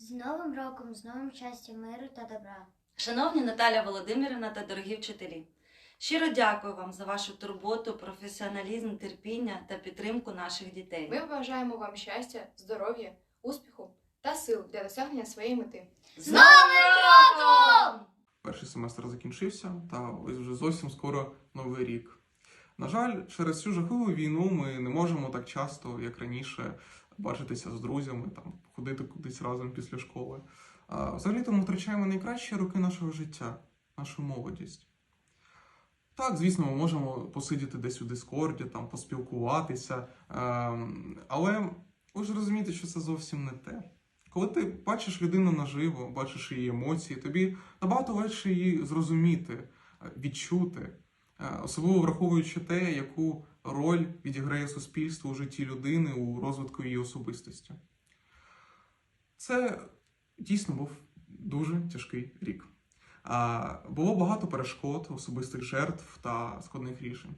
З Новим роком, з новим щастям, миру та добра. Шановні Наталя Володимирівна та дорогі вчителі, щиро дякую вам за вашу турботу, професіоналізм, терпіння та підтримку наших дітей. Ми бажаємо вам щастя, здоров'я, успіху та сил для досягнення своєї мети. З Новим роком! Перший семестр закінчився, та ось вже зовсім скоро новий рік. На жаль, через цю жахливу війну ми не можемо так часто, як раніше, бачитися з друзями, там, ходити кудись разом після школи. А, взагалі-то ми втрачаємо найкращі роки нашого життя, нашу молодість. Так, звісно, ми можемо посидіти десь у Дискорді, там, поспілкуватися, ем, але ви ж розумієте, що це зовсім не те. Коли ти бачиш людину наживо, бачиш її емоції, тобі набагато легше її зрозуміти, е, відчути, особливо враховуючи те, яку роль відіграє суспільство у житті людини у розвитку її особистості. Це дійсно був дуже тяжкий рік. Було багато перешкод, особистих жертв та складних рішень.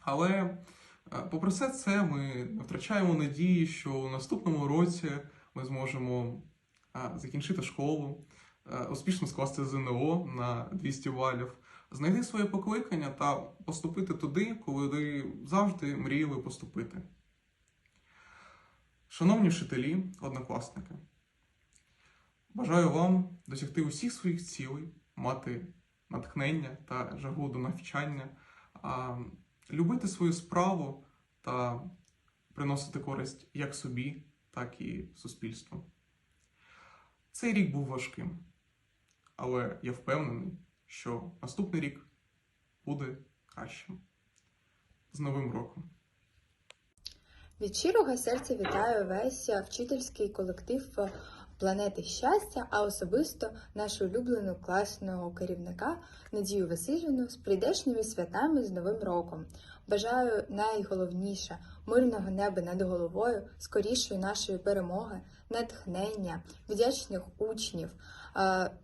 Але, е, попри все це, ми втрачаємо надії, що у наступному році ми зможемо закінчити школу, е, успішно скласти ЗНО на 200 балів, знайти своє покликання та поступити туди, куди завжди мріяли поступити. Шановні вчителі, однокласники, бажаю вам досягти усіх своїх цілей, мати натхнення та жагу до навчання, а, любити свою справу та приносити користь як собі, так і суспільству. Цей рік був важким, але я впевнений, що наступний рік буде кращим. З Новим роком! Від щирого серця вітаю весь вчительський колектив планети щастя, а особисто нашу улюблену класного керівника Надію Васильівну з прийдешніми святами з Новим роком. Бажаю найголовніше мирного неба над головою, скорішої нашої перемоги, натхнення, вдячних учнів,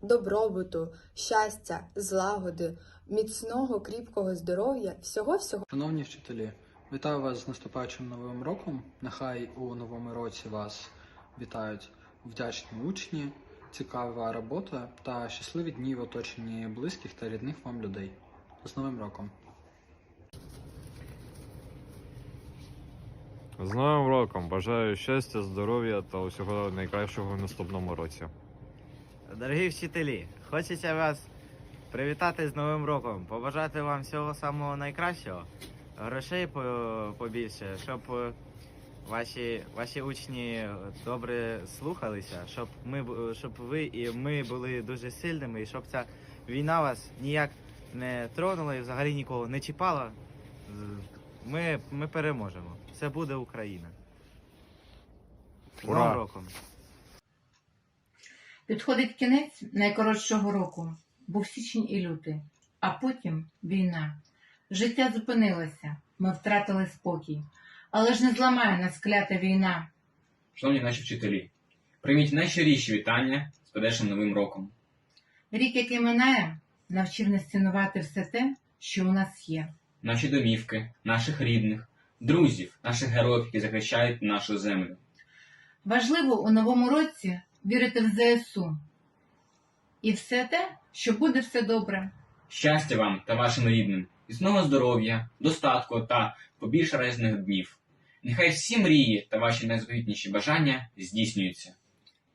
добробуту, щастя, злагоди, міцного кріпкого здоров'я, всього всього. Шановні вчителі, вітаю вас з наступаючим новим роком. Нехай у новому році вас вітають вдячні учні, цікава робота та щасливі дні в оточенні близьких та рідних вам людей. З Новим роком! З Новим роком! Бажаю щастя, здоров'я та усього найкращого в наступному році. Дорогі вчителі, хочеться вас привітати з Новим роком, побажати вам всього самого найкращого, грошей побільше, щоб ваші, ваші учні добре слухалися, щоб ми щоб ви і ми були дуже сильними, і щоб ця війна вас ніяк не тронула і взагалі нікого не чіпала. Ми, ми переможемо. Це буде Україна. Ура! Новим роком! Підходить кінець найкоротшого року, був січень і лютий, а потім війна. Життя зупинилося, ми втратили спокій. Але ж не зламає нас клята війна. Шановні наші вчителі, прийміть найщиріші вітання з подальшим новим роком. Рік, який минає, навчив нас цінувати все те, що у нас є. Наші домівки, наших рідних, друзів, наших героїв, які захищають нашу землю. Важливо у новому році вірити в ЗСУ. І все те, що буде все добре. Щастя вам та вашим рідним, міцного здоров'я, достатку та побільше різних днів. Нехай всі мрії та ваші найзвітніші бажання здійснюються.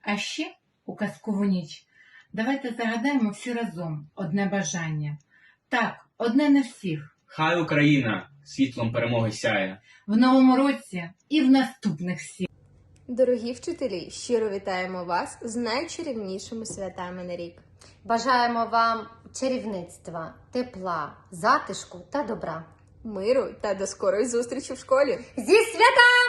А ще у казкову ніч давайте загадаємо всі разом одне бажання. Так, одне на всіх. Хай Україна світлом перемоги сяє. В новому році і в наступних всіх. Дорогі вчителі, щиро вітаємо вас з найчарівнішими святами на рік. Бажаємо вам чарівництва, тепла, затишку та добра. Миру та до скорої зустрічі в школі! Зі святами!